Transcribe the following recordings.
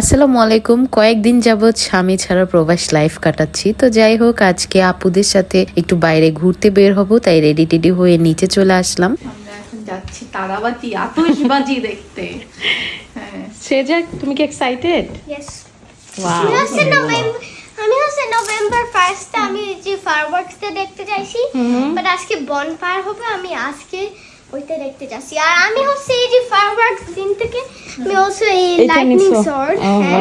আসসালামু আলাইকুম। কয়েকদিন যাবৎ স্বামী ছাড়া প্রবাস লাইফ কাটাচ্ছি। তো যাই হোক আজকে আপুদের সাথে একটু বাইরে ঘুরতে বের হব তাই রেডি টেডি হয়ে নিচে চলে আসলাম। যাচ্ছি তারাবাতি আতশবাজি দেখতে। হ্যাঁ। সেজা তুমি কি এক্সাইটেড Yes. ওয়াও আমি হচ্ছে নভেম্বর আমি ফার্স্ট আমি যে ফায়ারওয়ার্কসটা দেখতে চাইছি বাট আজকে বনফায়ার হবে আমি আজকে ওইটা দেখতে যাচ্ছি আর আমি হচ্ছে এই যে ফায়ারওয়ার্ক দিন থেকে আমি অলসো এই লাইটনিং? শর্ট হ্যাঁ.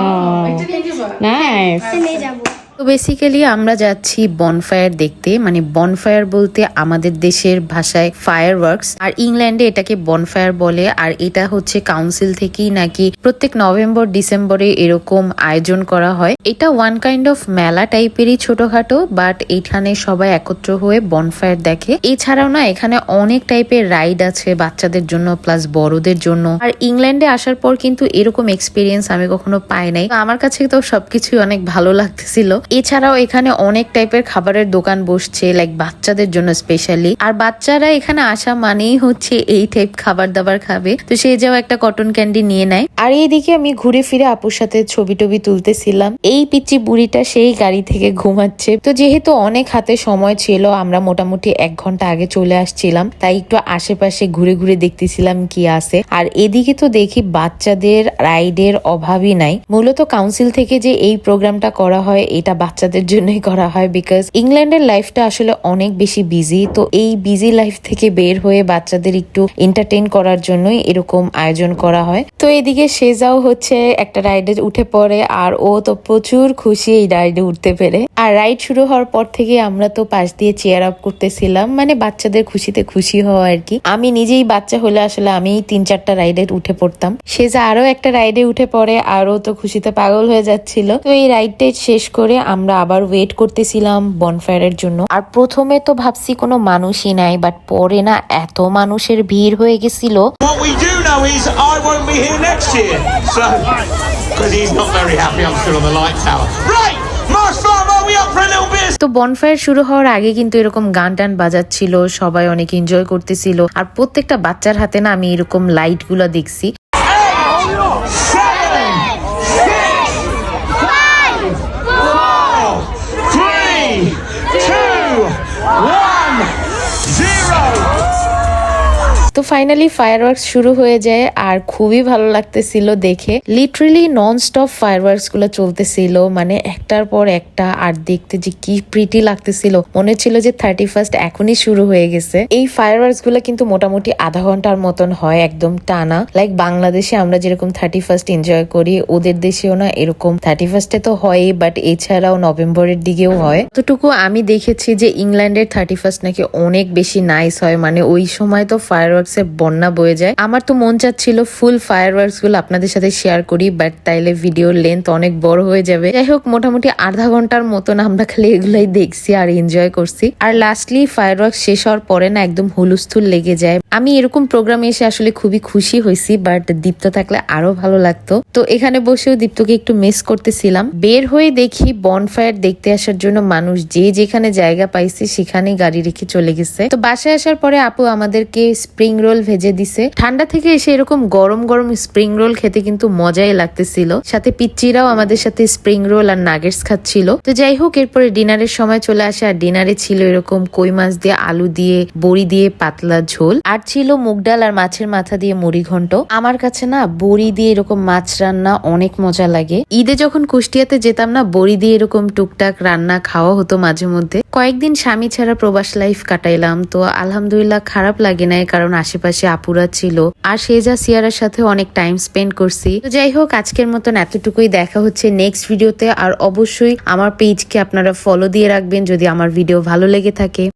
এটা নিয়ে যাবা? তো বেসিক্যালি আমরা যাচ্ছি বনফায়ার দেখতে। মানে বনফায়ার বলতে আমাদের দেশের ভাষায় ফায়ার ওয়ার্কস আর ইংল্যান্ডে এটাকে বনফায়ার বলে। আর এটা হচ্ছে কাউন্সিল থেকেই নাকি প্রত্যেক নভেম্বর, ডিসেম্বরে এরকম আয়োজন করা হয়। এটা ওয়ান কাইন্ড অফ মেলা টাইপেরই ছোটখাটো বাট এখানে সবাই একত্র হয়ে বনফায়ার দেখে। এছাড়াও না, এখানে অনেক টাইপের রাইড আছে বাচ্চাদের জন্য প্লাস বড়দের জন্য। আর ইংল্যান্ডে আসার পর কিন্তু এরকম এক্সপিরিয়েন্স আমি কখনো পাই নাই। আমার কাছে তো সবকিছুই অনেক ভালো লাগতেছিল। এছাড়াও এখানে অনেক টাইপের খাবারের দোকান বসছে লাইক বাচ্চাদের জন্য স্পেশালি আর বাচ্চারা এখানে আসা মানেই হচ্ছে এই টাইপ খাবার দাবার খাবে। তো সে যাও একটা কটন ক্যান্ডি নিয়ে নেয়। আর এইদিকে আমি ঘুরে ফিরে আপুর সাথে ছবি টবি তুলতেছিলাম। এই পিচ্ছি বুড়িটা সেই গাড়ি থেকে ঘুমাচ্ছে। তো যেহেতু অনেক হাতে সময় ছিল, আমরা মোটামুটি এক ঘণ্টা আগে চলে আসছিলাম। তাই একটু আশেপাশে ঘুরে ঘুরে দেখতেছিলাম কি আছে। আর এদিকে তো দেখি বাচ্চাদের রাইডের অভাবই নাই। মূলত কাউন্সিল থেকে যে এই প্রোগ্রামটা করা হয়, এটা বাচ্চাদের জন্যই করা হয় বিকজ ইংল্যান্ডের লাইফটা আসলে অনেক বেশি বিজি তো এই বিজি লাইফ থেকে বের হয়ে বাচ্চাদের একটু এন্টারটেন করার জন্যই এরকম আয়োজন করা হয়। তো এদিকে সেজাও হচ্ছে, একটা রাইডে উঠে পড়ে, আর ও তো প্রচুর খুশি এই রাইডে উঠতে পেরে। আর রাইড শুরু হওয়ার পর থেকে আমরা তো পাশ দিয়ে চেয়ার আপ করতেছিলাম মানে বাচ্চাদের খুশিতে খুশি হওয়া আর কি। আমি নিজেই বাচ্চা হলে আসলে আমি তিন চারটা রাইডে উঠে পড়তাম। সেজা আরও একটা রাইডে উঠে পড়ে, আরও তো খুশিতে পাগল হয়ে যাচ্ছিল। তো এই রাইডটাই শেষ করে আমরা আবার ওয়েট করতেছিলাম বনফায়ারের জন্য। আর প্রথমে প্রথমে তো ভাবছি কোনো মানুষই নাই বাট পরে না এত মানুষের ভিড় হয়ে গেছিল। তো বনফায়ার শুরু হওয়ার আগে কিন্তু এরকম গান টান বাজাচ্ছিল সবাই অনেক এনজয় করতেছিল। আর প্রত্যেকটা বাচ্চার হাতে না আমি এরকম লাইটগুলো দেখছি 哇 তো ফাইনালি ফায়ারওয়ার্কস শুরু হয়ে যায় আর খুবই ভালো লাগতেছিল দেখে। লিটারেলি নন স্টপ ফায়ারওয়ার্কসগুলো চলতেছিল মানে একটার পর একটা আর দেখতে যে কি প্রিটি লাগতেছিল। মনে ছিল যে থার্টি ফার্স্ট এখনই শুরু হয়ে গেছে। এই ফায়ারওয়ার্কসগুলো কিন্তু মোটামুটি আধা ঘণ্টার মতন হয়, একদম টানা। লাইক বাংলাদেশে আমরা যেরকম থার্টি ফার্স্ট এনজয় করি, ওদের দেশেও না এরকম। থার্টি ফার্স্টে তো হয়ই বাট এছাড়াও নভেম্বরের দিকেও হয়। ততটুকু আমি দেখেছি যে ইংল্যান্ডের থার্টি ফার্স্ট নাকি অনেক বেশি নাইস হয় মানে ওই সময় তো ফায়ারওয়ার্কস এর বন্যা বয়ে যায়। আমার তো মন চাচ্ছিল ফুল ফায়ারওয়ার্কসগুলো আপনাদের সাথে শেয়ার করি বাট তাইলে ভিডিওর লেন্থ অনেক বড় হয়ে যাবে। যাই হোক, মোটামুটি আধা ঘণ্টার মতন আমরা খালি এগুলাই দেখছি আর এনজয় করছি। আর লাস্টলি ফায়ারওয়ার্কস শেষ হওয়ার পরে না একদম হুলুস্থুল লেগে যায়। আমি এরকম প্রোগ্রামে এসে আসলে খুবই খুশি হয়েছি বাট দীপ্ত থাকলে আরও ভালো লাগতো। তো এখানে বসেও দীপ্তকে একটু মিস করতেছিলাম। বের হয়ে দেখি বনফায়ার দেখতে আসার জন্য মানুষ যে যেখানে জায়গা পাইছে সেখানে গাড়ি রেখে চলে গেছে। তো বাসায় আসার পরে আপু আমাদেরকে স্প্রিং রোল ভেজে দিছে। ঠান্ডা থেকে এসে এরকম গরম গরম স্প্রিং রোল খেতে কিন্তু মজাই লাগতেছিল। সাথে পিচ্চিরাও আমাদের সাথে স্প্রিং রোল আর নাগেটস খাচ্ছিল। তো যাই হোক, এরপরে ডিনারের সময় চলে আসে আর ডিনারে ছিল এরকম কই মাছ দিয়ে আলু দিয়ে, বড়ি দিয়ে পাতলা ঝোল। আর ছিল মুগ ডাল আর মাছের মাথা দিয়ে মুড়ি ঘন্ট। আমার কাছে না বড়ি দিয়ে এরকম মাছ রান্না অনেক মজা লাগে। ঈদে যখন কুষ্টিয়াতে যেতাম না, বড়ি দিয়ে এরকম টুকটাক রান্না খাওয়া হতো মাঝে মধ্যে। কয়েকদিন স্বামী ছাড়া প্রবাস লাইফ কাটাইলাম। তো আলহামদুলিল্লাহ খারাপ লাগে নাই, কারণ আশেপাশে আপুরা ছিল। আর সেজা সিয়ারার সাথে অনেক টাইম স্পেন্ড করছি। তো যাই হোক, আজকের মতন এতটুকুই দেখা হচ্ছে নেক্সট ভিডিওতে আর অবশ্যই আমার পেজকে আপনারা ফলো দিয়ে রাখবেন যদি আমার ভিডিও ভালো লেগে থাকে।